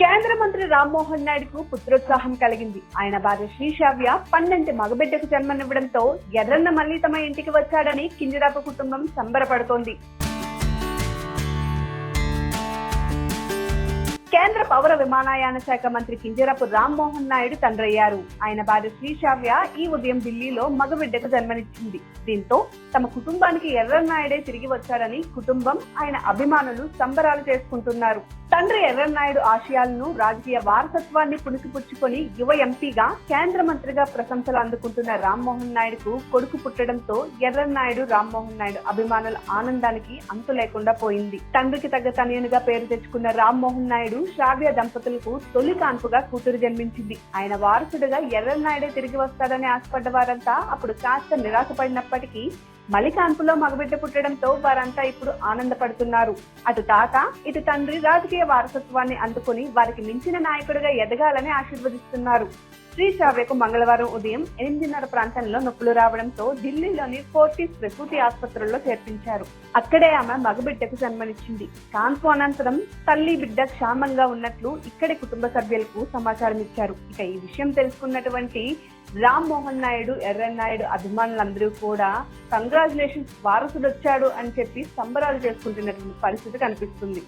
కేంద్ర మంత్రి రామ్మోహన్ నాయుడుకు పుత్రోత్సాహం కలిగింది. ఆయన భార్య శ్రీశావ్య పన్నెండు మగబిడ్డకు జన్మనివ్వడంతో ఎర్రన్న మళ్ళీ తమ ఇంటికి వచ్చాడని కింజరాపు కుటుంబం సంబరపడుతోంది. కేంద్ర పౌర విమానయాన శాఖ మంత్రి కింజరాపు రామ్మోహన్ నాయుడు తండ్రయ్యారు. ఆయన భార్య శ్రీశావ్య ఈ ఉదయం ఢిల్లీలో మగబిడ్డకు జన్మనిచ్చింది. దీంతో తమ కుటుంబానికి ఎర్రన్నాయుడే తిరిగి వచ్చారని కుటుంబం ఆయన అభిమానులు సంబరాలు చేసుకుంటున్నారు. తండ్రి ఎర్రన్నాయుడు ఆశయాలను రాజకీయ వారసత్వాన్ని పుణికిపుచ్చుకొని యువ ఎంపీగా కేంద్ర మంత్రిగా ప్రశంసలు అందుకుంటున్న రామ్మోహన్ నాయుడుకు కొడుకు పుట్టడంతో ఎర్రన్నాయుడు రామ్మోహన్ నాయుడు అభిమానుల ఆనందానికి అంతు లేకుండా పోయింది. తండ్రికి తగ్గ తనయునిగా పేరు తెచ్చుకున్న రామ్మోహన్ నాయుడు శ్రావ్య దంపతులకు తొలి కాన్పుగా కూతురు జన్మించింది. ఆయన వారసుడిగా ఎర్రన్నాయుడే తిరిగి వస్తాడని ఆశపడ్డ వారంతా అప్పుడు కాస్త నిరాశపడినప్పటికీ మలికాన్పులో మగబిడ్డ పుట్టడంతో వారంతా ఇప్పుడు ఆనందపడుతున్నారు. అటు తాత ఇటు తండ్రి రాజకీయ వారసత్వాన్ని అందుకుని వారికి మించిన నాయకుడిగా ఎదగాలని ఆశీర్వదిస్తున్నారు. శ్రీ చావ్యకు మంగళవారం ఉదయం ఎనిమిదిన్నర ప్రాంతంలో నొప్పులు రావడంతో ఢిల్లీలోని ఫోర్టీస్ ప్రసూతి ఆసుపత్రుల్లో చేర్పించారు. అక్కడే ఆమె మగబిడ్డకు జన్మనిచ్చింది. కాన్పు అనంతరం తల్లి బిడ్డ క్షామంగా ఉన్నట్లు ఇక్కడి కుటుంబ సభ్యులకు సమాచారం ఇచ్చారు. ఇక ఈ విషయం తెలుసుకున్నటువంటి రామ్ మోహన్ నాయుడు ఎర్రన్నాయుడు అభిమానులందరూ కూడా కంగ్రాచులేషన్స్ వారసుడు వచ్చాడు అని చెప్పి సంబరాలు చేసుకుంటున్నటువంటి పరిస్థితి కనిపిస్తుంది.